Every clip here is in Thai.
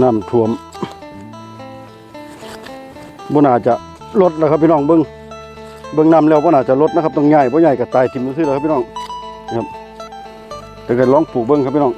น้ำท่วมบ่น่าจะลดนะครับพี่น้องเบิ้งเบิ้งน้ำแล้วบ่น่าจะลดนะครับต้องใหญ่บ่ใหญ่ก็ตายทิ่มซื่อแล้วครับพี่น้องนะครับแต่ก็ลองปลูกเบิ้งครับพี่น้อง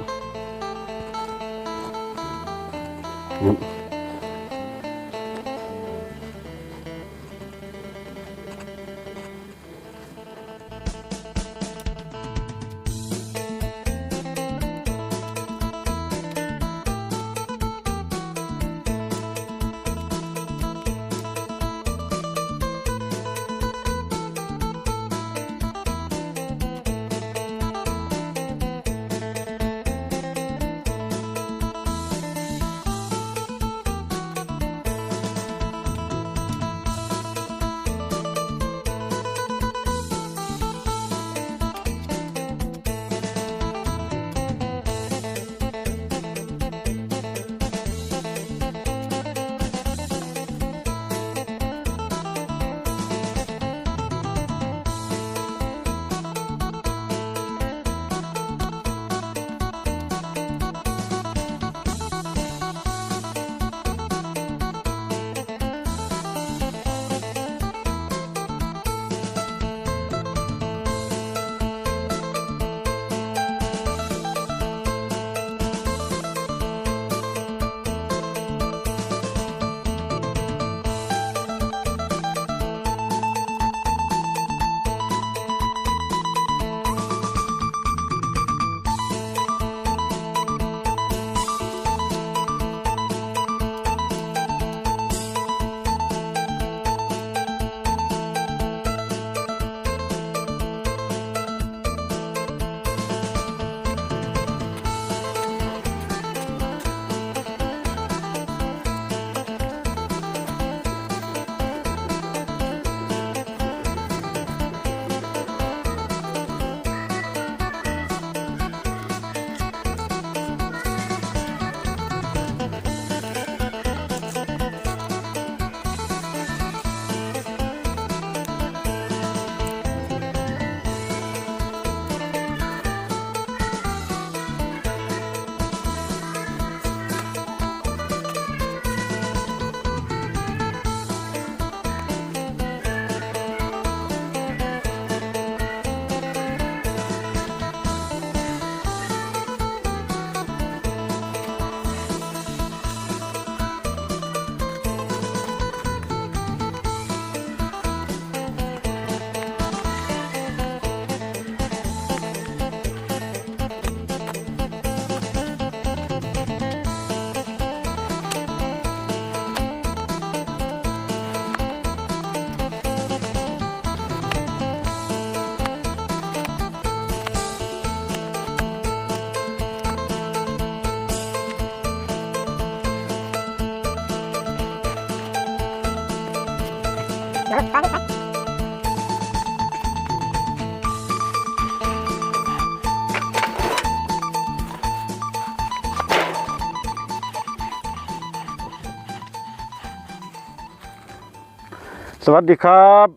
สวัสดีครับ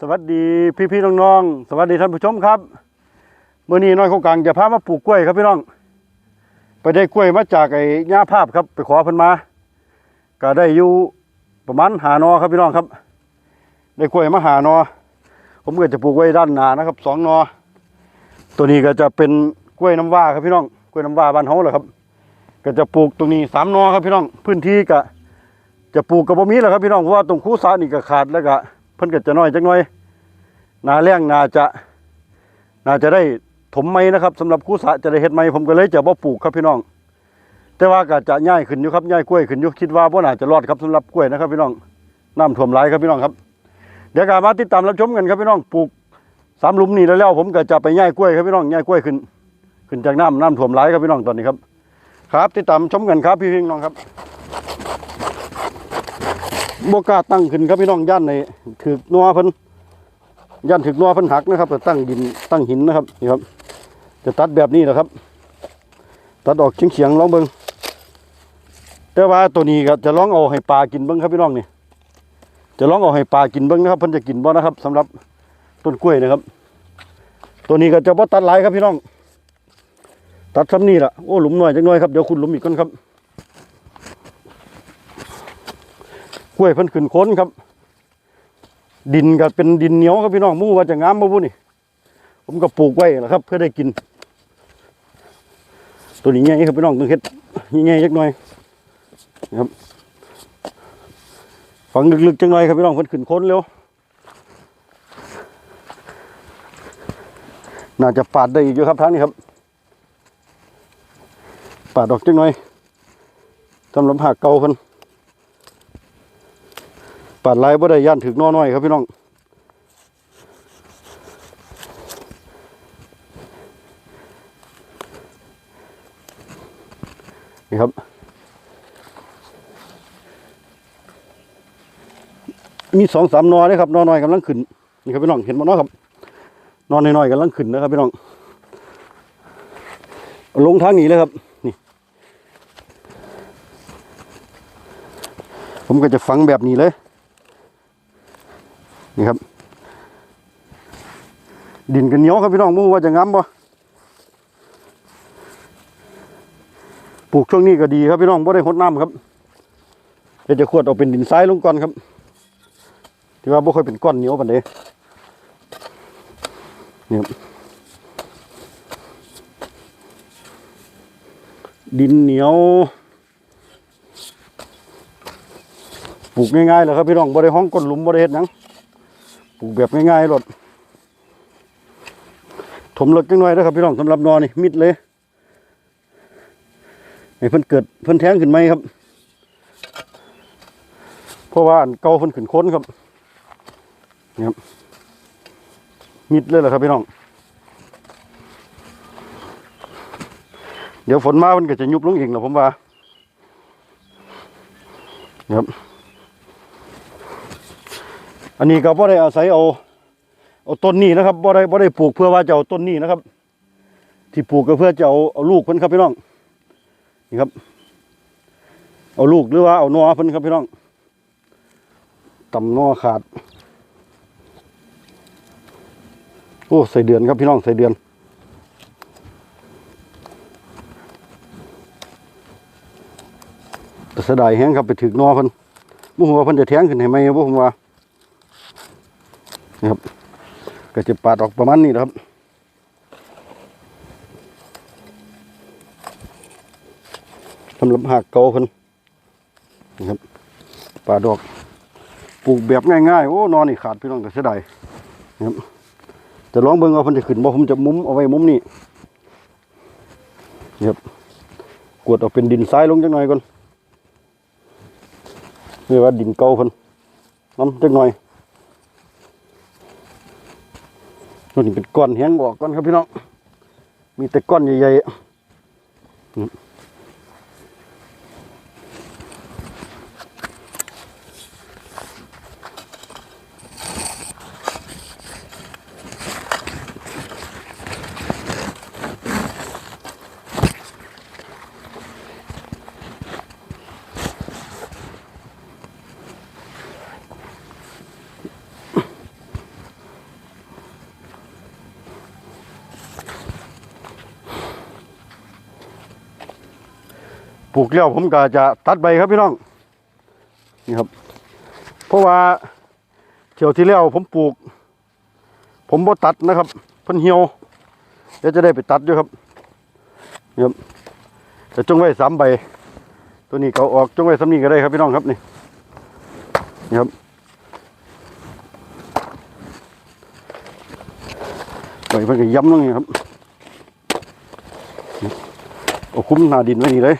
สวัสดีพี่พี่น้องๆสวัสดีท่านผู้ชมครับเมื่อนี้น้อยโคกลางจะพามาปลูกกล้วยครับพี่น้อง ไปได้กล้วยมาจากไอ้ย่าภาพครับ ไปขอพิ่นมาก็ได้อยู่ประมาณหานอครับพี่น้องครับ ได้กล้วยมาหานอ ผมก็จะปลูกไว้ด้านหน้านะครับสองนอ ตัวนี้ก็จะเป็นกล้วยน้ำว้าครับพี่น้องกล้วยน้ำว้าบ้านเฮาแหละครับ ก็จะปลูกตรงนี้สามนอครับพี่น้อง พื้นที่ก็ จะปลูกกับบ่มีแหละครับพี่น้องเพราะว่าตรงคูสานี่ก็ขาดแล้วก็เพิ่นก็จะน้อยจักหน่อยนาแรงนาจะน่าจะได้ถมไม้นะครับสำหรับคูสาจะได้เฮ็ดไม้ผมก็เลยจะบ่ปลูกครับพี่น้อง แต่ว่าก็จะย่ายขึ้นอยู่ครับย่ายกล้วยขึ้นอยู่คิดว่าบ่น่าจะรอดครับสำหรับกล้วยนะครับพี่น้องน้ำท่วมหลายครับพี่น้องครับ เดี๋ยวก็มาติดตามรับชมกันครับพี่น้องปลูกสามลุมนี่แล้วแล้วผมก็จะไปย่ายกล้วยครับพี่น้องย่ายกล้วยขึ้น ขึ้นจากน้ำน้ำท่วมหลายครับพี่น้องตอนนี้ครับ ครับ ติดตามชมกันครับพี่พี่น้องครับ บกล้าตั้งขึ้นครับพี่น้องย่านในถือนัวเพิ่นย่านถือนัวเพิ่นหักนะครับแต่ตั้งดินตั้งหินนะครับนี่ครับ จะตัดแบบนี้นะครับ ตัดออกเฉียงเฉียงๆลองเบิ้งแต่ว่าตัวนี้ก็จะลองเอาให้ปลากินเบิ้งครับพี่น้องนี่จะลองเอาให้ปลากินเบิ้งนะครับเพิ่นจะกินบ่นะครับสำหรับต้นกล้วยนะครับ ตัวนี้ก็จะบ่ตัดหลายครับพี่น้อง ตัดซ้ำนี่ล่ะโอ้หลุมหน่อยจังหน่อยครับเดี๋ยวคุณหลุมอีกก่อนครับ กล้วยเพิ่นขึ้นค้นครับ ดินก็เป็นดินเหนียวครับพี่น้องมู่ว่าจะงามบ่บุนี่ ผมก็ปลูกไว้แหละครับ เพื่อได้กิน ตัวนี้ใหญ่ครับพี่น้องต้องเฮ็ดใหญ่ๆจักหน่อยนะครับฝังลึกๆจังหน่อยครับพี่น้องเพิ่นขึ้นค้นเร็วน่าจะปาดได้อีกอยู่ครับทางนี้ครับปาดออกจังหน่อยสำหรับหักเก่าเพิ่นาดลายบ่ได้ย่านถึกน้อน้อยครับพี่น้องนี่ครับ มีสองสามนอเลยครับนอน้อยกำลังขึ้นนี่ครับพี่น้องเห็นบ่เนาะครับ นอนน้อยๆกำลังขึ้นนะครับพี่น้องลงทางนี้เลยครับนี่ ผมก็จะฝังแบบนี้เลย นี่ครับ ดินกันเหนียวครับพี่น้องมูว่าจะงามบ่ปลูกช่วงนี้ก็ดีครับพี่น้องบ่ได้หดน้ำครับเดี๋ยวจะขวดเอาเป็นดินทรายลงก่อนครับ ที่ว่าบ่ค่อยเป็นก้อนเหนียวปานใดนี่ครับดินเหนียวปลูกง่ายๆเลยครับพี่น้องบ่ได้ห้องก้นหลุมบ่ได้เฮ็ดหยัง ปลูกแบบง่ายๆรถถมรถจังหน่อยนะครับพี่น้องสำหรับนอนี่มิดเลยให้เพิ่นเกิดเพิ่นแท้งขึ้นไหมครับ เพราะว่าอันเก่าเพิ่นขึ้นค้นครับนี่ครับ มิดเลยเหรอครับพี่น้อง เดี๋ยวฝนมามันก็จะยุบลงเองแหละผมว่าครับ อันนี้ก็บ่ได้อาศัยเอาเอาต้นนี้นะครับบ่ได้บ่ได้ปลูกเพื่อว่าจะเอาต้นนี้นะครับ ที่ปลูกก็เพื่อจะเอาเอาลูกเพิ่นครับพี่น้องนี่ครับ เอาลูกหรือว่าเอานอเพิ่นครับพี่น้องตำหนอขาดโอ้ใส่เดือนครับพี่น้องใส่เดือนแต่เสดายแห้งครับไปถึกนอเพิ่นบ่ฮู้ว่าเพิ่นจะแทงขึ้นให้ไหมบ่ผมว่า นี่ครับก็จะปาดออกประมาณนี้นะครับสำหรับหักเกาเพิ่นนี่ครับปาดอกปลูกแบบง่ายๆโอ้นอนนี่ขาดพี่น้องก็เสียดายนี่ครับจะลองเบิ่งเอาพิ่นจะขึ้นบ่ผมจะมุมเอาไว้มุมนี้นี่ครับกวดเอาเป็นดินทรายลงจักหน่อยก่อนนี่ว่าดินเก่าเพิ่นน้ำจักหน่อย ตัวนี้เป็นก้อนแห้งออกก้อนครับพี่น้อง มีแต่ก้อนใหญ่ๆ ลูกแล้วผมก็จะตัดใบครับพี่น้องนี่ครับ เพราะว่าเที่ยวที่แล้วผมปลูก ผมบ่ตัดนะครับพิ่นเหี่ยวเดี๋ยวจะได้ไปตัดด้วยครับนี่ครับจะจงไว้สามใบ ตัวนี้เอาออกจงไว้สามนี้ก็ได้ครับพี่น้องครับนี่นี่ครับใบเพิ่นก็ย้ำลงนี่ครับเอาคุ้มหน้าดินไว้นี่เลย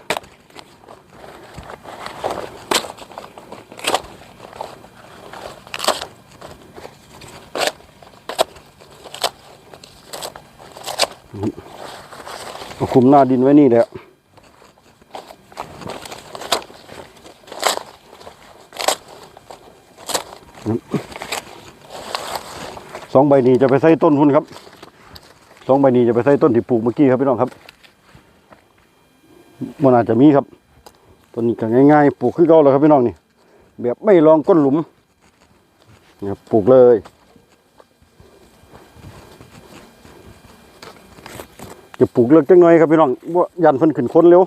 คุมหน้าดินไว้นี่แหละสองใบนี้จะไปใส่ต้นพุ่นครับสองใบนี้จะไปใส่ต้นที่ปลูกเมื่อกี้ครับพี่น้องครับมันอาจจะมีครับต้นนี้ก็ง่ายๆ ปลูกขึ้นเก่าแล้วครับพี่น้องนี่แบบไม่ลองก้นหลุมเนี่ยปลูกเลย จะปลูกเลือกจังหน่อยครับพี่น้องว่ายันเพิ่นขึ้นคนเร็ว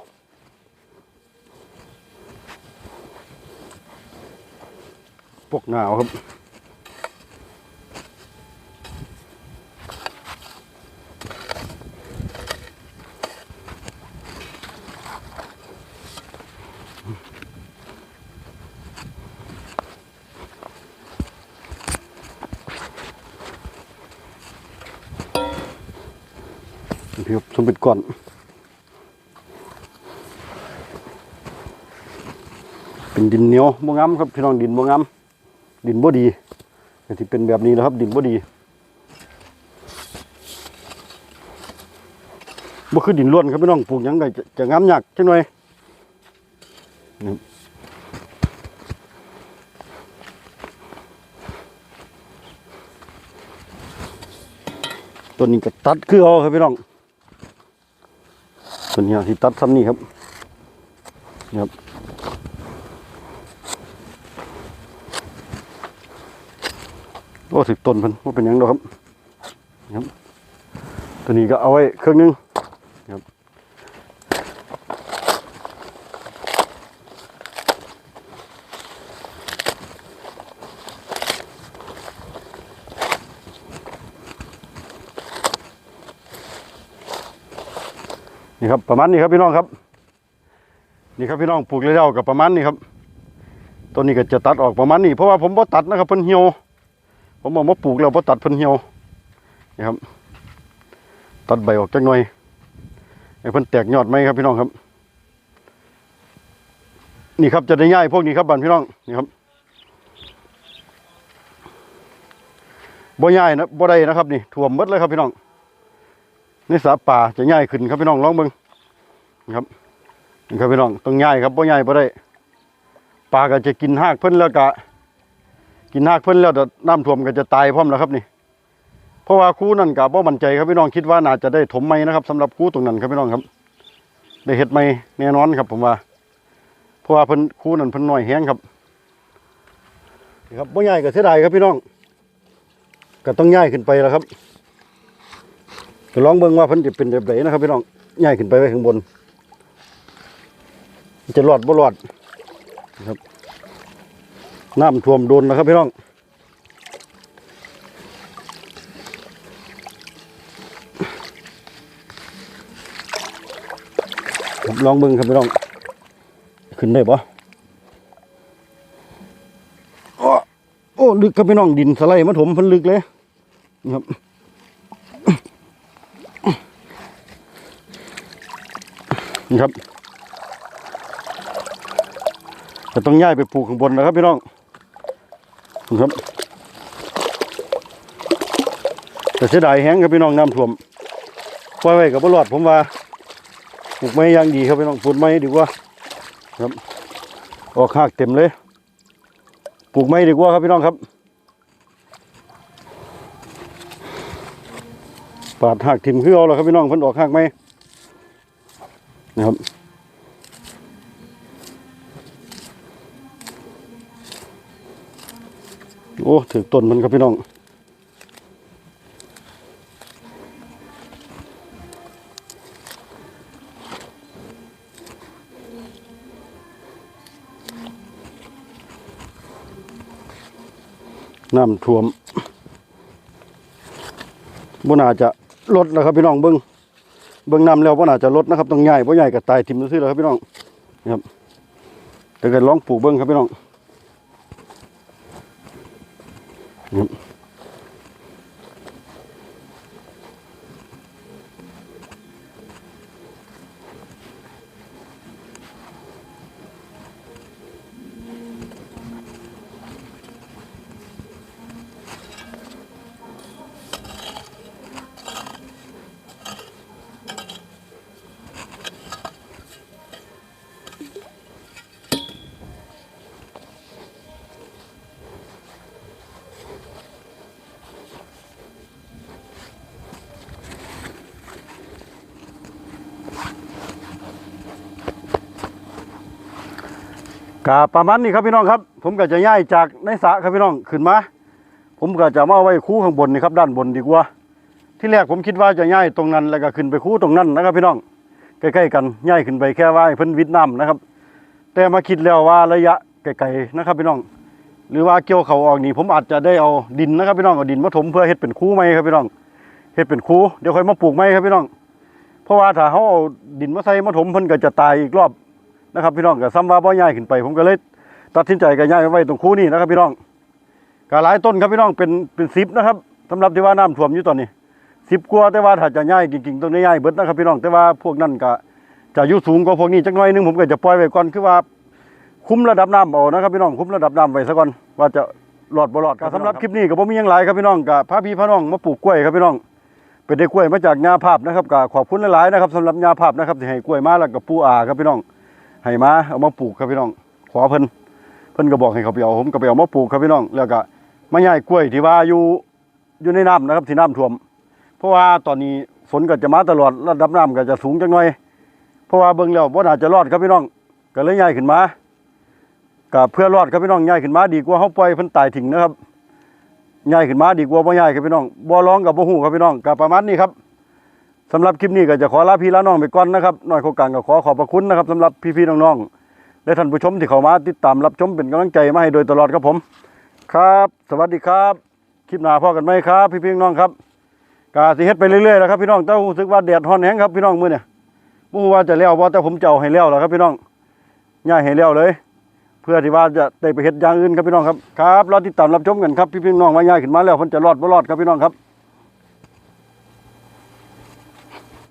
หนาวครับ พี่ครับสมเป็นก่อนเป็นดินเหนียวบ่งามครับพี่น้องดินบ่งามดินบ่ดีที่เป็นแบบนี้นะครับ ดินบ่ดีบ่คือดินล้วนครับพี่น้องปลูกยังก็จะจะงามยากจังหน่อยตัวนี้ก็ตัดคือเอาครับพี่น้อง ส่วนี้ที่ตัดซ้ำนี่ครับครับโอ้สิบต้นพันว่าเป็นยังดอกครับครับ ตัวนี้ก็เอาไว้เครื่องนึง นี่ครับประมาณนี้ครับพี่น้องครับ นี่ครับพี่น้องปลูกแล้วกับประมาณนี้ครับต้นนี้ก็จะตัดออกประมาณนี้เพราะว่าผมบ่ตัดนะครับเพิ่นเหี่ยวผมเอามาปลูกแล้วพอตัดเพิ่นเหี่ยวนี่ครับ ตัดใบออกจักหน่อยให้เพิ่นแตกยอดไหมครับพี่น้องครับ นี่ครับจะได้ง่ายพวกนี้ครับบ้านพี่น้องนี่ครับบ่ง่ายนะบ่ได้นะครับ นี่ท่วมมดเลยครับพี่น้อง นี่สาป่าจะง่ายขึ้นครับพี่น้องลองเบิ่งนี่ครับนี่ครับพี่น้องต้องง่ายครับบ่ง่ายบ่ได้ปลาก็จะกินหากเพิ่นแล้วก็กินหากเพิ่นแล้วเดี๋ยวน้ำท่วมก็จะตายพร้อมแล้วครับนี่ เพราะว่าครูนั่นก็บ่มั่นใจครับพี่น้องคิดว่าน่าจะได้ถมไม้นะครับสำหรับครูตรงนั้นครับพี่น้องครับ ได้เฮ็ดไม้แน่นอนครับ ผมว่า เพราะว่าเพิ่นครูนั่นเพิ่นน้อยแฮงครับนี่ครับบ่ใหญ่ก็เสียดายครับพี่น้อง ก็ต้องย้ายขึ้นไปแล้วครับ ก็ลองเบิ่งว่าเพิ่นจะเป็นแบบไหนนะครับพี่น้องย้ายขึ้นไปไว้ข้างบน จะรอดบ่รอดนะครับน้ำท่วมโดนนะครับพี่น้องลองเบิ่งครับพี่น้อง ขึ้นได้ปะโอ้โอ้ลึกครับพี่น้องดินสไลด์มาถมพันลึกเลยนะครับ นี่ครับจะต้องย้ายไปปลูกข้างบนนะครับพี่น้องครับแต่เสียดายแห้งครับพี่น้องน้ำท่วมปล่อยไว้กับบรอดผมว่าปลูกไม้ย่างดีครับพี่น้องปลูกไม้ดีกว่าครับออกหากเต็มเลย ปลูกไม้ดีกว่าครับพี่น้องครับปาดหากถิ่มคือเอาแล้วครับพี่น้องเพิ่นออกหากไหม นะครับ โอ้ถือต้นมันครับพี่น้องน้ำท่วมบ่น่าจะลดแล้วครับพี่น้องเบิ้ง เบื้องน้ำแล้วบ่น่าจะลดนะครับต้องใหญ่บ่ใหญ่ก็ตายทิ่มซื่อแล้วครับพี่น้องนะครับแต่ก็ลองปลูกเบื้องครับพี่น้องครับ กาประมาณนี้ครับพี่น้องครับ ผมก็จะย้ายจากในสระครับพี่น้องขึ้นมา ผมก็จะมาเอาไว้คู่ข้างบนนี่ครับด้านบนดีกว่า ที่แรกผมคิดว่าจะย้ายตรงนั้นแล้วก็ขึ้นไปคู่ตรงนั้นนะครับพี่น้องใกล้ๆกันย้ายขึ้นไปแค่ว่าให้เพิ่นวิดน้ำนะครับ แต่มาคิดแล้วว่าระยะไกลๆนะครับพี่น้อง หรือว่าเกี่ยวเขาออกนี่ผมอาจจะได้เอาดินนะครับพี่น้องเอาดินมาถมเพื่อเฮ็ดเป็นคูไหมครับพี่น้องเฮ็ดเป็นคูเดี๋ยวค่อยมาปลูกไหมครับพี่น้อง เพราะว่าถ้าเขาเอาดินมาใส่มาถมเพิ่นก็จะตายอีกรอบ นะครับพี่น้องก็ซ้ำว่าบ่ย้ายขึ้นไป ผมก็เลยตัดสินใจก็ย้ายไว้ตรงคูนี่นะครับพี่น้องก็หลายต้นครับพี่น้องเป็นเป็นสิบนะครับสำหรับที่ว่าน้ำท่วมอยู่ตอนนี้สิบกว่าแต่ว่าถ้าจะย้ายจริงๆต้องได้ย้ายเบิดนะครับพี่น้องแต่ว่าพวกนั้นก็จะอยู่สูงกว่าพวกนี้จักหน่อยหนึงผมก็จะปล่อยไว้ก่อนคือว่าคุ้มระดับน้ำเอานะครับพี่น้องคุ้มระดับน้ำไว้ซะก่อนว่าจะรอดบ่รอดก็สำหรับคลิปนี้ก็บ่มีหยังหลายครับพี่น้องก็พาพี่พาน้องมาปลูกกล้วยครับพี่น้องเป็นได้กล้วยมาจากยาภาพนะครับก็ขอบคุณหลายๆนะครับสำหรับยาภาพนะครับที่ให้กล้วยมาแล้วก็ปูอาครับพี่น้อง ให้มาเอามาปลูกครับพี่น้องขอเพิ่นเพิ่นก็บอกให้เขาไปเอาผมก็ไปเอามาปลูกครับพี่น้องแล้วก็มาย้ายกล้วยที่ว่าอยู่อยู่ในน้ำนะครับที่น้ำท่วม เพราะว่าตอนนี้ฝนก็จะมาตลอดระดับน้ำก็จะสูงจังหน่อย เพราะว่าเบิ่งแล้วบ่น่าจจะรอดครับพี่น้องก็เลยย้ายขึ้นมาก็เพื่อรอดครับพี่น้องง่ายขึ้นมาดีกว่าเฮาปล่อยเพิ่นตายทิ้งนะครับง่ายขึ้นมาดีกว่าบ่ง่ายครับพี่น้องบ่ร้องกับบ่ฮู้ครับพี่น้องก็ประมาณนี้ครับ สำหรับคลิปนี้ก็จะขอลาพี่ลาน้องไปก่อนนะครับน้อยโครงการก็ขอขอบพระคุณนะครับสำหรับพี่ๆน้องๆและท่านผู้ชมที่เข้ามาติดตามรับชมเป็นกำลังใจมาให้โดยตลอดครับผม ครับ สวัสดีครับ คลิปหน้าพอกันไหมครับ พี่ๆน้องครับก็สิเฮ็ดไปเรื่อยๆแล้วครับพี่น้องแต่รู้สึกว่าแดดร้อนแฮงครับพี่น้องมื้อเนี่ยบ่ฮู้ว่าจะแล้วบ่แต่ผมจะเอาให้แล้วล่ะครับพี่น้องง่ายให้แล้วเลย เพื่อที่ว่าจะได้ไปเฮ็ดอย่างอื่นครับพี่น้องครับครับรอติดตามรับชมกันครับพี่พี่น้องว่าย่าขึ้นมาแล้วเพิ่นจะรอดบ่รอดครับพี่น้องครับ